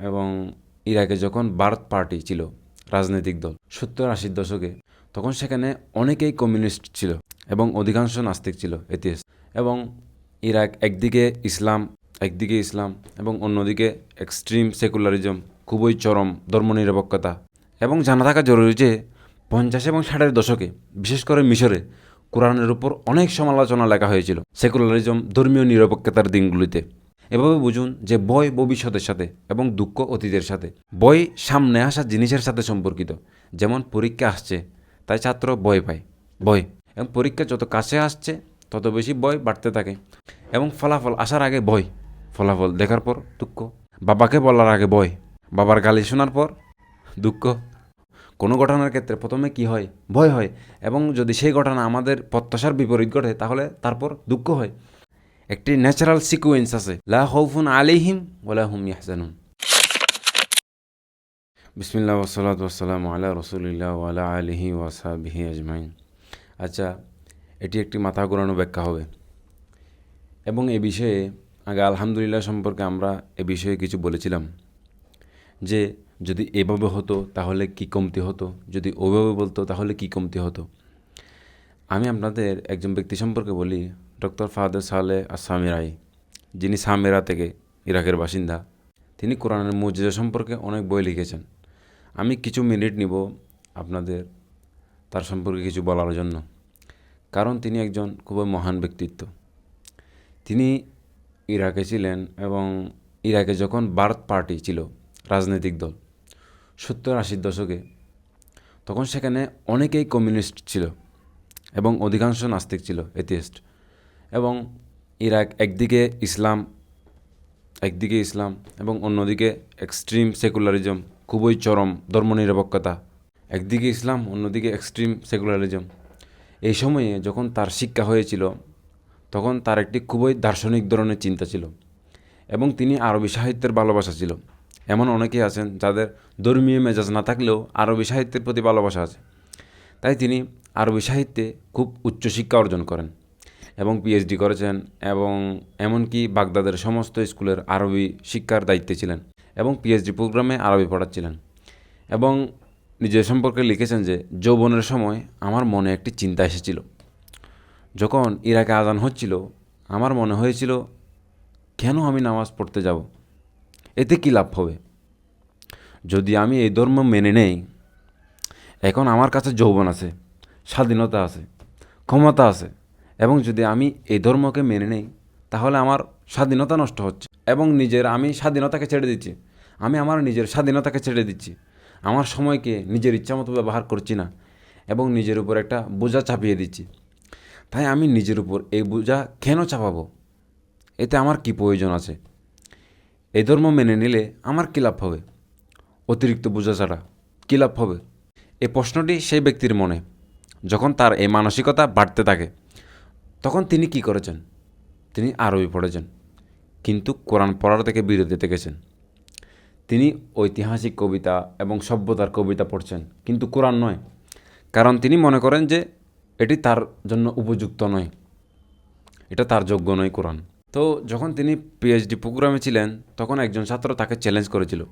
এবং ইরাকে যখন ভারত পার্টি ছিল, রাজনৈতিক দল, সত্তর আশির দশকে, তখন সেখানে অনেকেই কমিউনিস্ট ছিল এবং অধিকাংশ নাস্তিক ছিল এতিহাস এবং ইরাক একদিকে ইসলাম একদিকে ইসলাম এবং অন্যদিকে এক্সট্রিম সেকুলারিজম, খুবই চরম ধর্মনিরপেক্ষতা। এবং জানা থাকা জরুরি যে, পঞ্চাশ এবং ষাটের দশকে, বিশেষ করে মিশরে, কোরআনের উপর অনেক সমালোচনা লেখা হয়েছিল, সেকুলারিজম ধর্মীয় নিরপেক্ষতার দিনগুলিতে। এভাবে বুঝুন যে বই ভবিষ্যতের সাথে এবং দুঃখ অতীতের সাথে। বই সামনে আসা জিনিসের সাথে সম্পর্কিত। যেমন পরীক্ষা আসছে, তাই ছাত্র বই পায়। বই। এবং পরীক্ষা যত কাছে আসছে, তত বেশি বই বাড়তে থাকে। এবং ফলাফল আসার আগে বই। ফলাফল দেখার পর দুঃখ। বাবাকে বলার আগে বই। বাবার গালি শোনার পর দুঃখ। কোনো ঘটনার ক্ষেত্রে প্রথমে কি হয়? ভয় হয়। এবং যদি সেই ঘটনা আমাদের প্রত্যাশার বিপরীত ঘটে, তাহলে তারপর দুঃখ হয়। একটি ন্যাচারাল সিকুয়েন্স আছে। লা হৌফুন আলিহিম ওলা হুম ইয়াহজানুন। বিসমিল্লা ওসলাত ওসালাম আলা রসুলিল্লাহ ওয়ালা আলিহি ওয়াসাবিহি আজমাইন। আচ্ছা এটি একটি মাথা ঘোরানো ব্যাখ্যা হবে। এবং এ বিষয়ে আগে আলহামদুলিল্লাহ সম্পর্কে আমরা এ বিষয়ে কিছু বলেছিলাম। যে যদি এভাবে হতো, তাহলে কি কমতি হতো? যদি ওভাবে বলতো, তাহলে কি কমতি হতো? আমি আপনাদের একজন ব্যক্তি সম্পর্কে বলি ডক্টর ফাহাদ সালে আসামি রায় যিনি সামেরা থেকে ইরাকের বাসিন্দা, তিনি কোরআনের মজিজা সম্পর্কে অনেক বই লিখেছেন। আমি কিছু মিনিট নিব আপনাদের তার সম্পর্কে কিছু বলার জন্য। কারণ তিনি একজন খুবই মহান ব্যক্তিত্ব। তিনি ইরাকে ছিলেন এবং ইরাকে যখন ভারত পার্টি ছিল রাজনৈতিক দল, সত্তর আশির দশকে, তখন সেখানে অনেকেই কমিউনিস্ট ছিল এবং অধিকাংশ নাস্তিক ছিল এথিয়েস্ট এবং ইরাক একদিকে ইসলাম একদিকে ইসলাম এবং অন্যদিকে এক্সট্রিম সেকুলারিজম খুবই চরম ধর্মনিরপেক্ষতা। একদিকে ইসলাম, অন্যদিকে এক্সট্রিম সেকুলারিজম এই সময়ে যখন তার শিক্ষা হয়েছিল, তখন তার একটি খুবই দার্শনিক ধরনের চিন্তা ছিল এবং তিনি আরবি সাহিত্যের ভালোবাসা ছিল। এমন অনেকেই আছেন যাদের ধর্মীয় মেজাজ না থাকলেও আরবি সাহিত্যের প্রতি ভালোবাসা আছে। তাই তিনি আরবি সাহিত্যে খুব উচ্চশিক্ষা অর্জন করেন। এবং পিএইচডি করেছেন এবং এমনকি বাগদাদের সমস্ত স্কুলের আরবি শিক্ষার দায়িত্বে ছিলেন এবং পিএইচডি প্রোগ্রামে আরবি পড়াচ্ছিলেন। এবং নিজের সম্পর্কে লিখেছেন যে, যৌবনের সময় আমার মনে একটি চিন্তা এসেছিল। যখন ইরাকে আজান হচ্ছিল, আমার মনে হয়েছিল, কেন আমি নামাজ পড়তে যাব? এতে কী লাভ হবে? যদি আমি এই ধর্ম মেনে নেই, এখন আমার কাছে যৌবন আছে, স্বাধীনতা আছে, ক্ষমতা আছে এবং যদি আমি এই ধর্মকে মেনে নেই, তাহলে আমার স্বাধীনতা নষ্ট হচ্ছে এবং নিজের আমি স্বাধীনতাকে ছেড়ে দিচ্ছি। আমি আমার নিজের স্বাধীনতাকে ছেড়ে দিচ্ছি। আমার সময়কে নিজের ইচ্ছামতো ব্যবহার করছি না এবং নিজের উপর একটা বোঝা চাপিয়ে দিচ্ছি। তাই আমি নিজের উপর এই বোঝা কেন চাপাবো? এতে আমার কি প্রয়োজন আছে? এই ধর্ম মেনে নিলে আমার কী লাভ হবে? অতিরিক্ত বোঝা ছাড়া কী লাভ হবে? এই প্রশ্নটি সেই ব্যক্তির মনে, যখন তার এই মানসিকতা বাড়তে থাকে। তখন তিনি কি করেছেন? তিনি আরবি পড়েছেন। কিন্তু কোরআন পড়ার থেকে বিরতি থেকেছেন তিনি ঐতিহাসিক কবিতা এবং সভ্যতার কবিতা পড়ছেন, কিন্তু কোরআন নয়। কারণ তিনি মনে করেন যে এটি তার জন্য উপযুক্ত নয়। এটা তার যোগ্য নয় কোরআন। তো যখন তিনি পিএইচডি প্রোগ্রামে ছিলেন, তখন একজন ছাত্র তাকে চ্যালেঞ্জ করেছিল।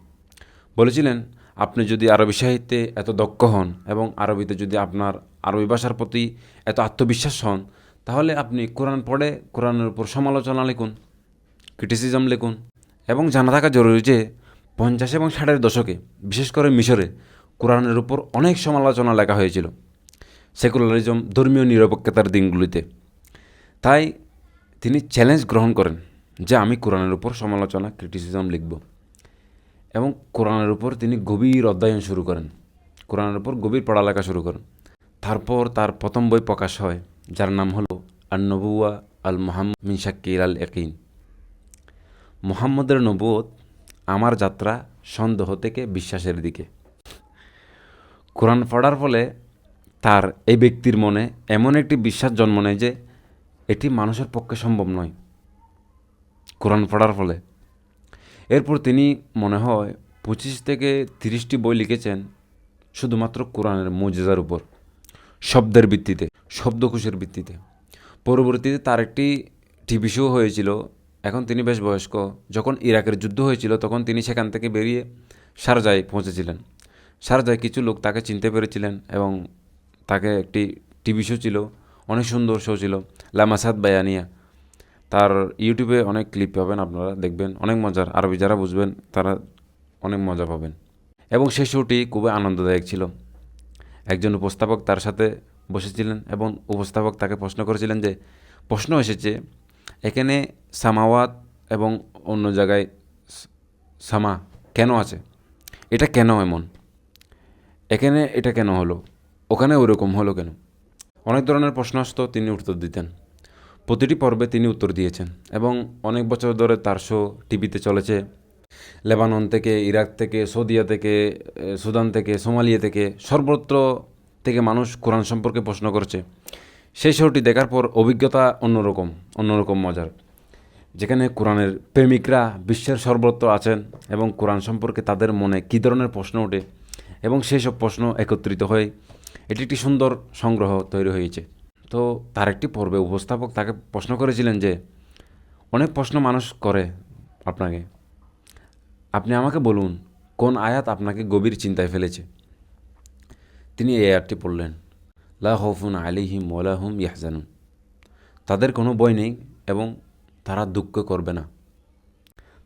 বলেছিলেন, আপনি যদি আরবি সাহিত্যে এত দক্ষ হন এবং আরবিতে যদি আপনার আরবি ভাষার প্রতি এত আত্মবিশ্বাস হন তাহলে আপনি কোরআন পড়ে, কোরআনের উপর সমালোচনা লিখুন ক্রিটিসিজম লিখুন এবং জানা থাকা জরুরি যে পঞ্চাশ এবং ষাটের দশকে, বিশেষ করে মিশরে, কোরআনের উপর অনেক সমালোচনা লেখা হয়েছিল। সেকুলারিজম, ধর্মীয় নিরপেক্ষতার দিনগুলিতে। তাই তিনি চ্যালেঞ্জ গ্রহণ করেন যে আমি কোরআনের উপর সমালোচনা ক্রিটিসিজম লিখব এবং কোরআনের উপর তিনি গভীর অধ্যয়ন শুরু করেন। কোরআনের উপর গভীর পড়ালেখা শুরু করেন। তারপর তার প্রথম বই প্রকাশ হয়। যার নাম হলো আন্নবুয়া আল মোহাম্মদ মিন শাক্কির আল একিন মোহাম্মদের নবুয়ত আমার যাত্রা সন্দেহ থেকে বিশ্বাসের দিকে। কোরআন পড়ার ফলে তার এই ব্যক্তির মনে এমন একটি বিশ্বাস জন্ম নেয় যে এটি মানুষের পক্ষে সম্ভব নয়। কোরআন পড়ার ফলে এরপর তিনি মনে হয় পঁচিশ থেকে তিরিশটি বই লিখেছেন শুধুমাত্র কোরআনের মজেজার উপর। শব্দের ভিত্তিতে, শব্দকোষের ভিত্তিতে। পরবর্তীতে তার একটি টিভি শো হয়েছিল। এখন তিনি বেশ বয়স্ক। যখন ইরাকের যুদ্ধ হয়েছিল, তখন তিনি সেখান থেকে বেরিয়ে শারজায় পৌঁছেছিলেন। শারজায় কিছু লোক তাকে চিনতে পেরেছিলেন এবং তাকে একটি টিভি শো ছিল। অনেক সুন্দর শো ছিল। লামাসাদ বায়ানিয়া। তার ইউটিউবে অনেক ক্লিপ পাবেন আপনারা, দেখবেন। অনেক মজার। আরবি যারা বুঝবেন, তারা অনেক মজা পাবেন। এবং সেই শোটি খুবই আনন্দদায়ক ছিল। একজন উপস্থাপক তার সাথে বসেছিলেন এবং উপস্থাপক তাকে প্রশ্ন করেছিলেন যে, প্রশ্ন এসেছে, এখানে সামাওয়াত এবং অন্য জায়গায় সামা কেন আছে? এটা কেন এমন? এখানে এটা কেন হলো? ওখানে ওরকম হলো কেন? অনেক ধরনের প্রশ্ন আসতো, তিনি উত্তর দিতেন। প্রতিটি পর্বে তিনি উত্তর দিয়েছেন এবং অনেক বছর ধরে তার শো টিভিতে চলেছে। লেবানন থেকে, ইরাক থেকে, সৌদিয়া থেকে সুদান থেকে, সোমালিয়া থেকে, সর্বত্র থেকে মানুষ কোরআন সম্পর্কে প্রশ্ন করছে। সেই শোটি দেখার পর অভিজ্ঞতা অন্যরকম অন্যরকম মজার। যেখানে কোরআনের প্রেমিকরা বিশ্বের সর্বত্র আছেন এবং কোরআন সম্পর্কে তাদের মনে কী ধরনের প্রশ্ন ওঠে এবং সেই সব প্রশ্ন একত্রিত হয়ে এটি একটি সুন্দর সংগ্রহ তৈরি হয়েছে। তো তার একটি পর্বে উপস্থাপক তাকে প্রশ্ন করেছিলেন যে, অনেক প্রশ্ন মানুষ করে আপনাকে। আপনি আমাকে বলুন, কোন আয়াত আপনাকে গভীর চিন্তায় ফেলেছে? তিনি এই আয়াতটি পড়লেন, লা হফুন আলিহিম ওয়ালাহুম ইয়াহজানুন। তাদের কোনো বই নেই এবং তারা দুঃখ করবে না।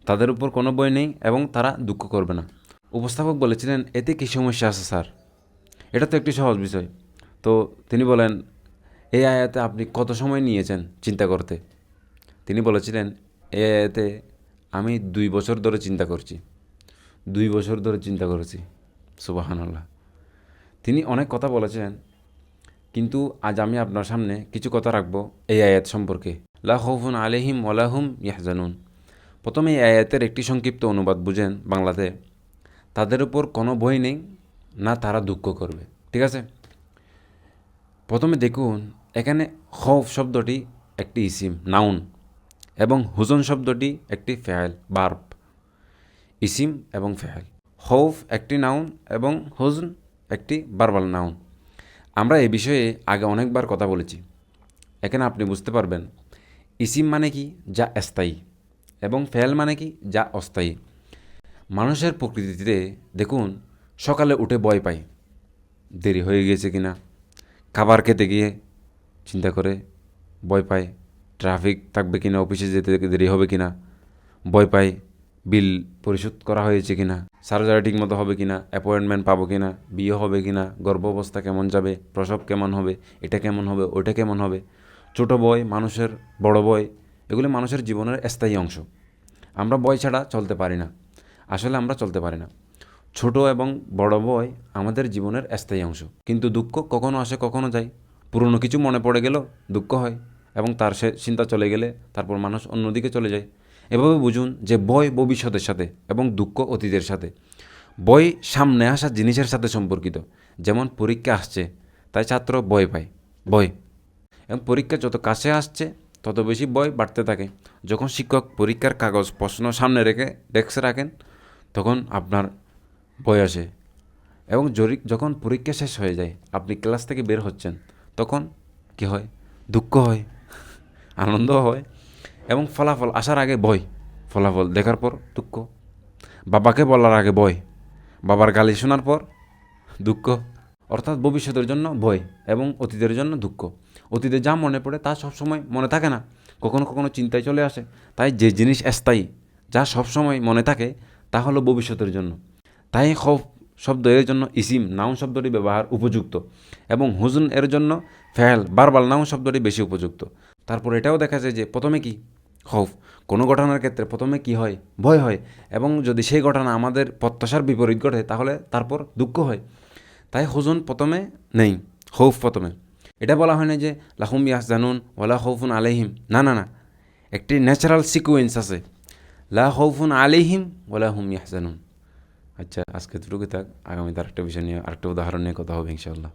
তাদের উপর কোনো বই নেই এবং তারা দুঃখ করবে না। উপস্থাপক বলেছিলেন, এতে কী সমস্যা আছে, স্যার? এটা তো একটি সহজ বিষয়। তো তিনি বলেন, এই আয়াতে আপনি কত সময় নিয়েছেন চিন্তা করতে? তিনি বলেছিলেন, এই আয়াতে আমি দুই বছর ধরে চিন্তা করছি। দুই বছর ধরে চিন্তা করেছি। সুবাহান আল্লাহ তিনি অনেক কথা বলেছেন, কিন্তু আজ আমি আপনার সামনে কিছু কথা রাখব এই আয়াত সম্পর্কে। লা খৌফুন আলহিম ওলাহুম ইয়াহজানুন। প্রথমে এই আয়াতের একটি সংক্ষিপ্ত অনুবাদ বুঝেন বাংলাতে। তাদের উপর কোনো বই নেই, না তারা দুঃখ করবে। ঠিক আছে? প্রথমে দেখুন, এখানে খৌফ শব্দটি একটি ইসিম, নাউন। এবং হুজন শব্দটি একটি ফেয়াল, বার্ব, ইসিম এবং ফেয়াল। খৌফ একটি নাউন এবং হুজন একটি বারবাল নাউন। আমরা এই বিষয়ে আগে অনেকবার কথা বলেছি। এখানে আপনি বুঝতে পারবেন, ইসিম মানে কি যা স্থায়ী এবং ফেল মানে কি যা অস্থায়ী। মানুষের প্রকৃতিতে দেখুন, সকালে উঠে ভয় পায়। দেরি হয়ে গিয়েছে কিনা? খাবার খেতে গিয়ে চিন্তা করে ভয় পায়। ট্রাফিক থাকবে কিনা, অফিসে যেতে দেরি হবে কিনা, ভয় পায় বিল পরিশোধ করা হয়েছে কিনা সার্জারি ঠিক মতো হবে কিনা অ্যাপয়েন্টমেন্ট পাবো কিনা, বিয়ে হবে কিনা, গর্ভাবস্থা কেমন যাবে, প্রসব কেমন হবে, এটা কেমন হবে, ওইটা কেমন হবে, ছোট বয়, মানুষের, বড় বয়, এগুলো মানুষের জীবনের স্থায়ী অংশ। আমরা বয় ছাড়া চলতে পারি না, আসলে আমরা চলতে পারি না। ছোট এবং বড় বয় আমাদের জীবনের স্থায়ী অংশ। কিন্তু দুঃখ কখনো আসে, কখনো যায়। পুরনো কিছু মনে পড়ে গেলেও দুঃখ হয়। এবং তার সে চিন্তা চলে গেলে তারপর মানুষ অন্যদিকে চলে যায়। এভাবে বুঝুন যে বয় ভবিষ্যতের সাথে এবং দুঃখ অতীতের সাথে। বই সামনে আসা জিনিসের সাথে সম্পর্কিত। যেমন পরীক্ষা আসছে, তাই ছাত্র বয় পায় বয় এবং পরীক্ষা যত কাছে আসছে, তত বেশি বই বাড়তে থাকে। যখন শিক্ষক পরীক্ষার কাগজ প্রশ্ন সামনে রেখে ডেস্কে রাখেন, তখন আপনার বই আসে। এবং যখন পরীক্ষা শেষ হয়ে যায়, আপনি ক্লাস থেকে বের হচ্ছেন, তখন কি হয়? দুঃখ হয়। আনন্দ হয় এবং ফলাফল, আসার আগে ভয় ফলাফল দেখার পর দুঃখ। বাবাকে বলার আগে ভয় বাবার গালি শোনার পর দুঃখ। অর্থাৎ ভবিষ্যতের জন্য ভয় এবং অতীতের জন্য দুঃখ। অতীতে যা মনে পড়ে তা সবসময় মনে থাকে না। কখনো কখনো চিন্তায় চলে আসে, তাই যে জিনিস স্থায়ী, যা সবসময় মনে থাকে, তা হলো ভবিষ্যতের জন্য। তাই খৌফ শব্দ এর জন্য ইসিম, নাউন শব্দটি ব্যবহার উপযুক্ত এবং হুজুন এর জন্য ফেল, বারবার নাউন শব্দটি বেশি উপযুক্ত। তারপর এটাও দেখা যায় যে প্রথমে কি? খৌফ। কোনো ঘটনার ক্ষেত্রে প্রথমে কি হয়? ভয় হয়। এবং যদি সেই ঘটনা আমাদের প্রত্যাশার বিপরীত ঘটে, তাহলে তারপর দুঃখ হয়। তাই হুজুন প্রথমে নেই, খৌফ প্রথমে। এটা বলা হয় না যে, লাহুম ইয়াস জানুন ওলা হৌফুন আলাইহিম। না না না। একটি ন্যাচারাল সিকুয়েন্স আছে। লা হৌফুন আলাইহিম ওলা হুম ইয়াহজানুন। আচ্ছা আজকে দুটুকু থাক। আগামীতে আরেকটা বিষয় নিয়ে, আরেকটা উদাহরণ নিয়ে কথা হবে ইনশাআল্লাহ।